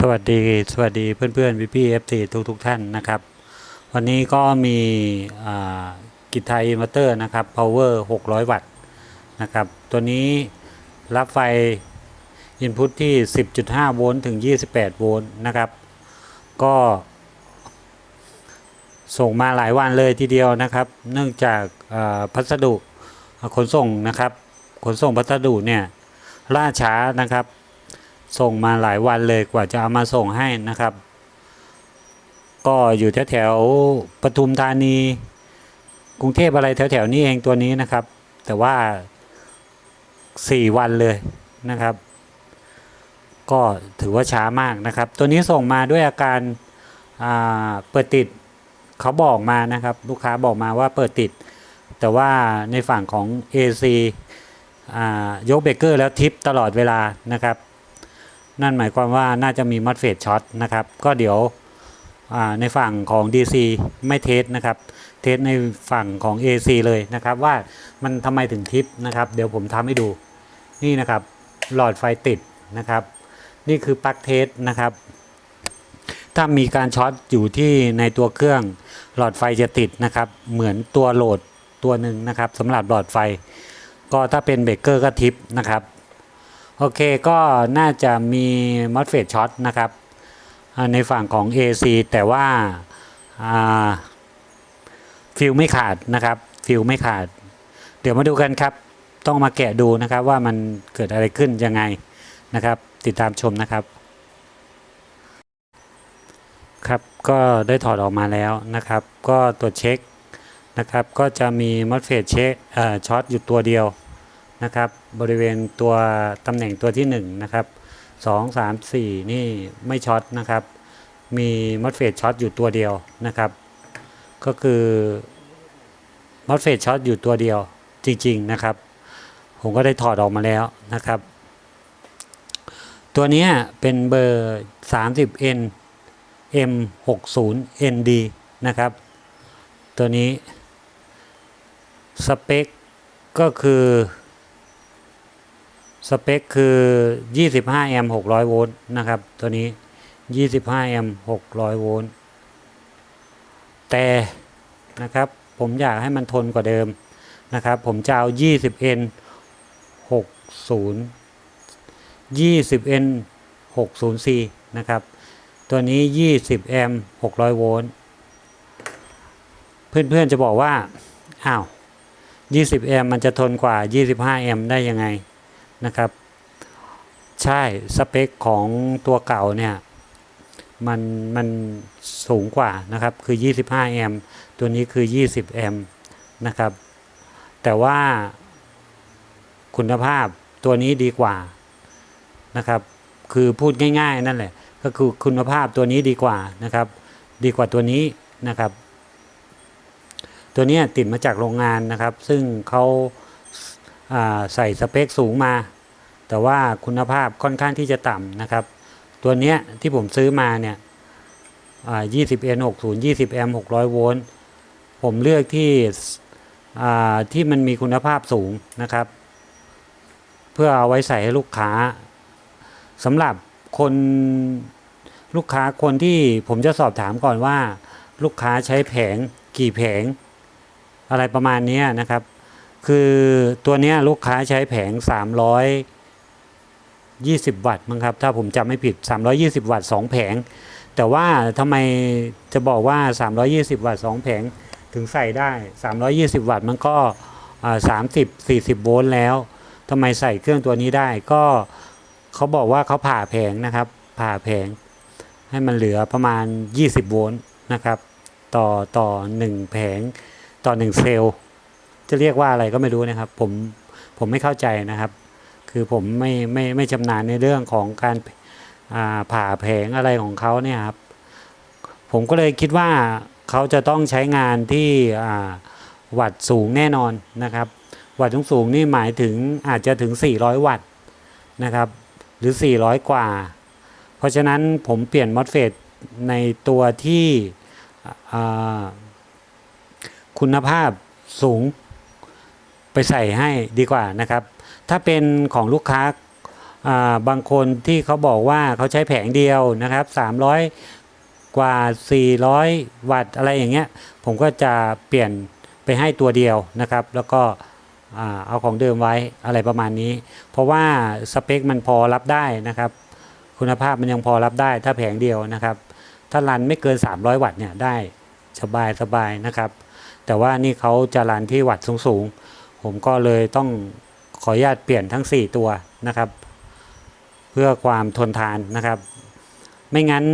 สวัสดีสวัสดีเพื่อนเพื่อนพี่พี่เอฟซีทุกทุกๆท่านนะครับ วันนี้ก็มีกิจไทยอินเวอร์เตอร์นะครับ power 600 วัตต์นะครับ ตัวนี้รับไฟ input ที่ 10.5 โวลต์ถึง 28 โวลต์นะครับ ก็ ส่งมาหลายวันเลยทีเดียวนะครับ เนื่องจากพัสดุขนส่งนะครับ ขนส่งพัสดุเนี่ยล่าช้านะครับ ส่งมาหลายวันเลยกว่าจะเอามาส่งให้นะครับ ก็อยู่แถวแถวปทุมธานี กรุงเทพอะไรแถวแถวนี้เองตัวนี้นะครับ แต่ว่าสี่วันเลยนะครับ ก็ถือว่าช้ามากนะครับ ตัวนี้ส่งมาด้วยอาการาเปิดติดเขาบอกมานะครับ ลูกค้าบอกมาว่าเปิดติด แต่ว่าในฝั่งของ AC อยกเบรกเกอร์แล้วทิปตลอดเวลานะครับ นั่นหมายความว่าน่าจะมีมอสเฟตช็อตนะครับ ก็เดี๋ยวในฝั่งของ DC ไม่เทสนะครับ เทสในฝั่งของ AC เลยนะครับว่ามันทำไมถึงทิปนะครับ เดี๋ยวผมทำให้ดูนี่นะครับหลอดไฟติดนะครับ นี่คือปลั๊กเทสนะครับ ถ้ามีการช็อตอยู่ที่ในตัวเครื่องหลอดไฟจะติดนะครับ เหมือนตัวโหลดตัวหนึ่งนะครับสำหรับหลอดไฟ ก็ถ้าเป็นเบรกเกอร์ก็ทิปนะครับ โอเคก็น่าจะมีมอสเฟตช็อตนะครับ ในฝั่งของ AC แต่ว่าฟิลไม่ขาดนะครับฟิลไม่ขาด เดี๋ยวมาดูกันครับ ต้องมาแกะดูนะครับว่ามันเกิดอะไรขึ้นยังไงนะครับ ติดตามชมนะครับ ครับก็ได้ถอดออกมาแล้วนะครับ ก็ตรวจเช็คนะครับ ก็จะมีมอสเฟตเช็คช็อตอยู่ตัวเดียว นะครับ บริเวณตัวตำแหน่งตัวที่1นะครับ2 3 4 นี่ไม่ช็อตนะครับ มีมอสเฟตช็อตอยู่ตัวเดียวนะครับ ก็คือมอสเฟตช็อตอยู่ตัวเดียวจริง ๆนะครับ ผมก็ได้ถอดออกมาแล้วนะครับ ตัวนี้เป็นเบอร์ 30N M60 ND นะครับ ตัวนี้ สเปคก็คือ สเปคคือ 25 แอมป์ 600 โวลต์นะครับ ตัวนี้ 25 แอมป์ 600 โวลต์ แต่นะครับ ผมอยากให้มันทนกว่าเดิมนะครับ ผมจะเอา 20N 60 20N 60C นะครับ ตัวนี้ 20 แอมป์ 600 โวลต์ เพื่อนๆจะบอกว่า อ้าว 20 แอมป์มันจะทนกว่า 25 แอมป์ได้ยังไง นะครับ ใช่สเปคของตัวเก่าเนี่ยมันมันสูงกว่านะครับ คือ 25 แอมป์ตัวนี้คือ 20 แอมป์นะครับ แต่ว่าคุณภาพตัวนี้ดีกว่านะครับ คือพูดง่ายๆ นั่นแหละ ก็คือคุณภาพตัวนี้ดีกว่านะครับ ดีกว่าตัวนี้นะครับ ตัวนี้ติดมาจากโรงงานนะครับ ซึ่งเขาาใส่สเปคสูงมา แต่ว่าคุณภาพค่อนข้างที่จะต่ำนะครับ ตัวเนี้ยที่ผมซื้อมาเนี่ยอ่า 20N 60 20แอมป์600 โวลต์ ผมเลือกที่ที่มันมีคุณภาพสูงนะครับ เพื่อเอาไว้ใส่ให้ลูกค้าสำหรับคนลูกค้าคนที่ผมจะสอบถามก่อนว่า ลูกค้าใช้แผงกี่แผง อะไรประมาณนี้นะครับ คือตัวนี้ลูกค้าใช้แผง 320 วัตต์มั้งครับ ถ้าผมจำไม่ผิด 320 วัตต์2แผง แต่ว่าทำไมจะบอกว่า 320 วัตต์2แผงถึงใส่ได้ 320 วัตต์มันก็30 40 โวลต์แล้วทำไมใส่เครื่องตัวนี้ได้ ก็เขาบอกว่าเขาผ่าแผงนะครับ ผ่าแผง ให้มันเหลือประมาณ 20 โวลต์นะครับ ต่อต่อ 1 แผงต่อ 1 เซลล์ จะเรียกว่าอะไรก็ไม่รู้นะครับ ผมผมไม่เข้าใจนะครับ คือผมไม่ไม่ไม่ชำนาญในเรื่องของการผ่าแผงอะไรของเขาเนี่ยครับผมก็เลยคิดว่าเขาจะต้องใช้งานที่วัตต์สูงแน่นอนนะครับ วัตต์สูงนี่หมายถึงอาจจะถึง 400 วัตต์นะครับ หรือ 400 กว่า เพราะฉะนั้นผมเปลี่ยนมอสเฟตในตัวที่คุณภาพสูงไปใส่ให้ดีกว่านะครับ ถ้าเป็นของลูกค้าบางคนที่เขาบอกว่าเขาใช้แผงเดียวนะครับ 300 กว่า 400 วัตต์อะไรอย่างเงี้ย ผมก็จะเปลี่ยนไปให้ตัวเดียวนะครับ แล้วก็เอาของเดิมไว้อะไรประมาณนี้ เพราะว่าสเปคมันพอรับได้นะครับ คุณภาพมันยังพอรับได้ถ้าแผงเดียวนะครับ ถ้ารันไม่เกิน 300 วัตต์เนี่ยได้สบายสบายนะครับ แต่ว่านี่เขาจะรันที่วัตต์สูงๆ ผมก็เลยต้อง ขออนุญาตเปลี่ยนทั้ง 4 ตัวนะครับ เพื่อความทนทานนะครับ ไม่งั้น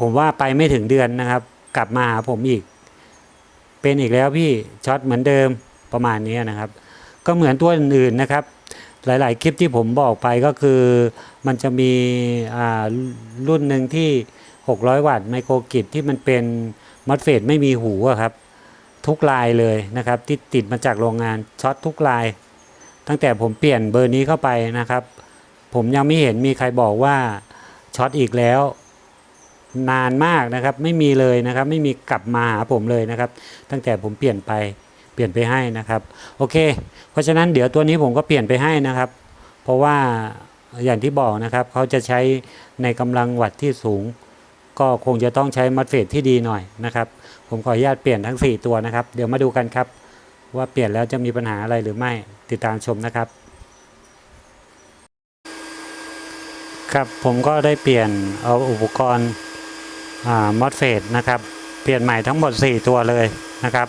ผมว่าไปไม่ถึงเดือนนะครับ กลับมาหาผมอีก เป็นอีกแล้วพี่ช็อตเหมือนเดิมประมาณนี้นะครับ ก็เหมือนตัวอื่นๆนะครับ หลายๆ คลิปที่ผมบอกไปก็คือมันจะมีรุ่นหนึ่งที่ 600 วัตต์ไมโครกิจที่มันเป็นมอสเฟตไม่มีหูครับ ทุกลายเลยนะครับ ที่ติดมาจากโรงงานช็อตทุกลาย ตั้งแต่ผมเปลี่ยนเบอร์นี้เข้าไปนะครับ ผมยังไม่เห็นมีใครบอกว่าช็อตอีกแล้ว นานมากนะครับ ไม่มีเลยนะครับ ไม่มีกลับมาหาผมเลยนะครับ ตั้งแต่ผมเปลี่ยนไปเปลี่ยนไปให้นะครับ โอเค เพราะฉะนั้นเดี๋ยวตัวนี้ผมก็เปลี่ยนไปให้นะครับ เพราะว่าอย่างที่บอกนะครับเขาจะใช้ในกำลังวัตต์ที่สูง ก็คงจะต้องใช้มัดเฟดที่ดีหน่อยนะครับ ผมขออนุญาตเปลี่ยนทั้ง 4 ตัวนะครับ เดี๋ยวมาดูกันครับ ว่าเปลี่ยนแล้วจะมีปัญหาอะไรหรือไม่ติดตามชมนะครับ ครับผมก็ได้เปลี่ยนเอาอุปกรณ์มอดเฟดนะครับ เปลี่ยนใหม่ทั้งหมด 4 ตัวเลยนะครับ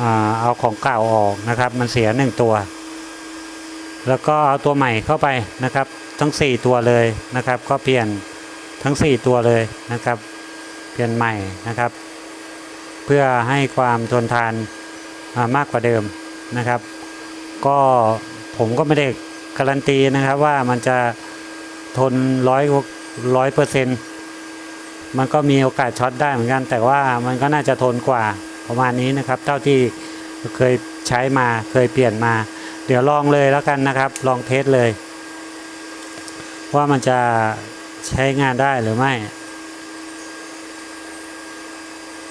อเอาของเก่าออกนะครับ มันเสีย 1 ตัว แล้วก็เอาตัวใหม่เข้าไปนะครับ ทั้ง 4 ตัวเลยนะครับ ก็เปลี่ยนทั้ง 4 ตัวเลยนะครับ เปลี่ยนใหม่นะครับ เพื่อให้ความทนทาน มากกว่าเดิมนะครับ ก็ผมก็ไม่ได้การันตีนะครับว่ามันจะทนร้อยร้อยเปอร์เซ็นต์มันก็มีโอกาสช็อตได้เหมือนกัน แต่ว่ามันก็น่าจะทนกว่าประมาณนี้นะครับ เท่าที่เคยใช้มาเคยเปลี่ยนมา เดี๋ยวลองเลยแล้วกันนะครับ ลองเทสเลย ว่ามันจะใช้งานได้หรือไม่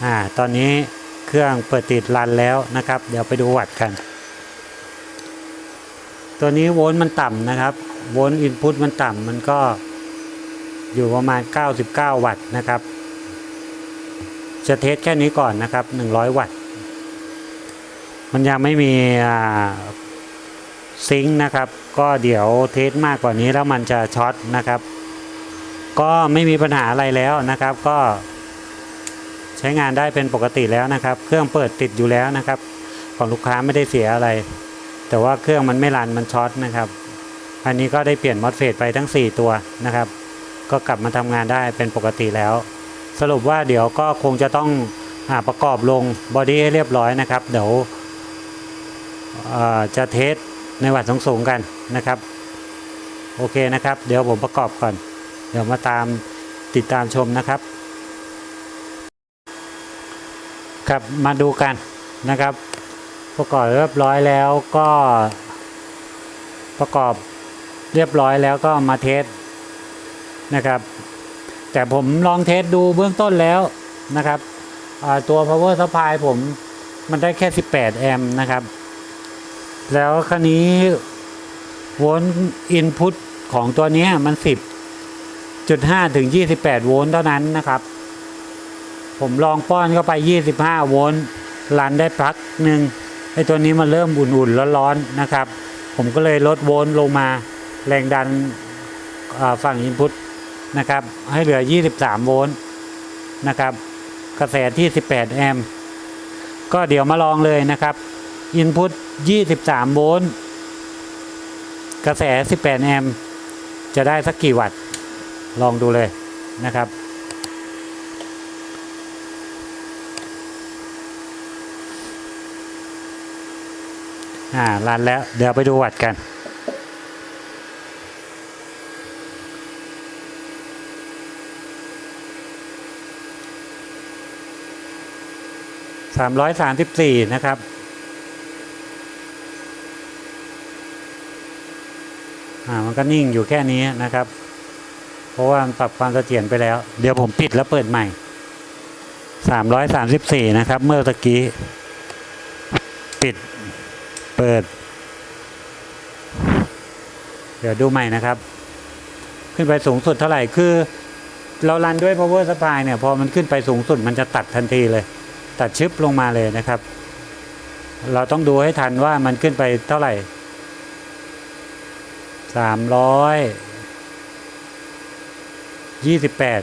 อ่าตอนนี้ เครื่องเปิดติดรันแล้วนะครับ เดี๋ยวไปดูวัดกัน ตัวนี้โวลต์มันต่ำนะครับ โวลต์อินพุตมันต่ำมันก็อยู่ประมาณ 99 วัตต์นะครับ จะเทสแค่นี้ก่อนนะครับ 100 วัตต์ มันยังไม่มีซิงค์นะครับ ก็เดี๋ยวเทสมากกว่านี้แล้วมันจะช็อตนะครับ ก็ไม่มีปัญหาอะไรแล้วนะครับ ก็ ช้งานได้เป็นปกติแล้วนะครับ เครื่องเปิดติดอยู่แล้วนะครับ ของลูกค้าไม่ได้เสียอะไร แต่ว่าเครื่องมันไม่รันมันช็อตนะครับ อันนี้ก็ได้เปลี่ยนมอสเฟตไปทั้ง 4 ตัวนะครับ ก็กลับมาทำงานได้เป็นปกติแล้ว สรุปว่าเดี๋ยวก็คงจะต้องอประกอบลงบอดี้ให้เรียบร้อยนะครับ เดี๋ยวจะเทสในวัดสูงๆกันนะครับ โอเคนะครับ เดี๋ยวผมประกอบก่อน เดี๋ยวมาตามติดตามชมนะครับ ครับมาดูกันนะครับ ประกอบเรียบร้อยแล้วก็ประกอบเรียบร้อยแล้วก็มาเทสนะครับ แต่ผมลองเทสดูเบื้องต้นแล้วนะครับตัว power supply ผมมันได้แค่ 18 แอมป์นะครับ แล้วคันนี้โวลต์อินพุตของตัวนี้มัน 10.5 ถึง 28 โวลต์เท่านั้นนะครับ ผมลองป้อนเข้าไป 25 โวลต์รันได้พักหนึ่งไอ้ตัวนี้มันเริ่มอุ่นๆร้อนๆนะครับ ผมก็เลยลดโวลต์ลงมาแรงดันฝั่งอินพุตนะครับ ให้เหลือ 23 โวลต์นะครับ กระแสที่ 18 แอมป์ก็เดี๋ยวมาลองเลยนะครับอินพุต23 โวลต์กระแส 18 แอมป์จะได้สักกี่วัตต์ ลองดูเลยนะครับ อ่ารันแล้วเดี๋ยวไปดูวัดกัน สามร้อยสามสิบสี่นะครับอ่ามันก็นิ่งอยู่แค่นี้นะครับ เพราะว่ามันปรับความเสถียรไปแล้ว เดี๋ยวผมปิดแล้วเปิดใหม่สามร้อยสามสิบสี่นะครับ เมื่อตะกี้ ปิด เปิด เดี๋ยวดูใหม่นะครับ ขึ้นไปสูงสุดเท่าไหร่คือ เรารันด้วย power supply เนี่ย พอมันขึ้นไปสูงสุดมันจะตัดทันทีเลย ตัดชึบลงมาเลยนะครับ เราต้องดูให้ทันว่ามันขึ้นไปเท่าไหร่สามร้อยยี่สิบแปด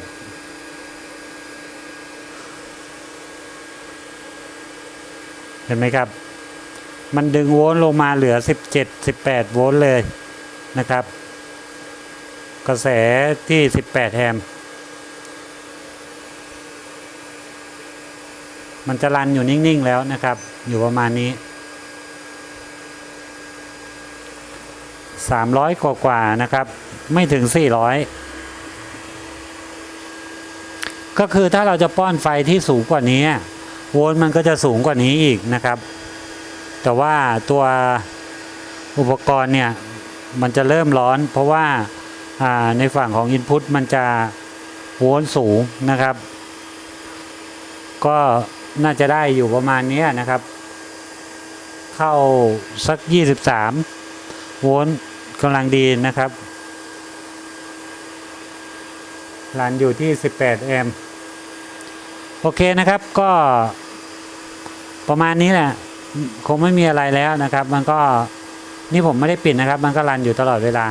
เห็นไหมครับ มันดึงโวลต์ลงมาเหลือสิบเจ็ดสิบแปดโวลต์เลยนะครับ กระแสที่สิบแปดแอมป์มันจะรันอยู่นิ่ง ๆ แล้วนะครับ อยู่ประมาณนี้ 300 กว่ากว่าๆนะครับ ไม่ถึง 400 ก็คือถ้าเราจะป้อนไฟที่สูงกว่านี้ โวลต์มันก็จะสูงกว่านี้อีกนะครับ แต่ว่าตัวอุปกรณ์เนี่ยมันจะเริ่มร้อน เพราะว่าในฝั่งของ Input มันจะโวลต์สูงนะครับ ก็น่าจะได้อยู่ประมาณนี้นะครับ เข้าสัก 23 โวลต์กำลังดีนะครับรันอยู่ที่ 18 แอมป์โอเคนะครับก็ประมาณนี้แหละ คงไม่มีอะไรแล้วนะครับ มันก็นี่ผมไม่ได้ปิดนะครับ มันก็รันอยู่ตลอดเวลา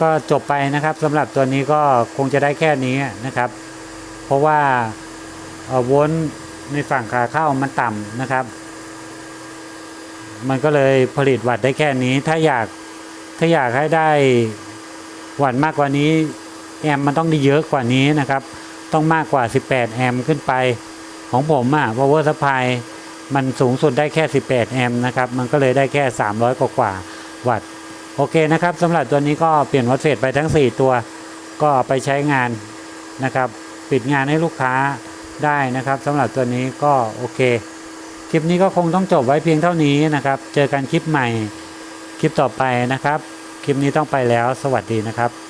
ก็จบไปนะครับสำหรับตัวนี้ก็คงจะได้แค่นี้นะครับ เพราะว่าโวลต์ในฝั่งขาเข้ามันต่ำนะครับ มันก็เลยผลิตวัตต์ได้แค่นี้ ถ้าอยากถ้าอยากให้ได้วัตต์มากกว่านี้ แอมมันต้องได้เยอะกว่านี้นะครับ ต้องมากกว่า 18 แอมขึ้นไปของผมอะ power supply มันสูงสุดได้แค่ 18 แอมป์นะครับ มันก็เลยได้แค่ 300 กว่ากว่าวัตต์ โอเคนะครับสำหรับตัวนี้ก็เปลี่ยนวัตเฟสไปทั้ง 4 ตัว ก็ไปใช้งานนะครับ ปิดงานให้ลูกค้าได้นะครับสำหรับตัวนี้ก็โอเค คลิปนี้ก็คงต้องจบไว้เพียงเท่านี้นะครับ เจอกันคลิปใหม่คลิปต่อไปนะครับ คลิปนี้ต้องไปแล้ว สวัสดีนะครับ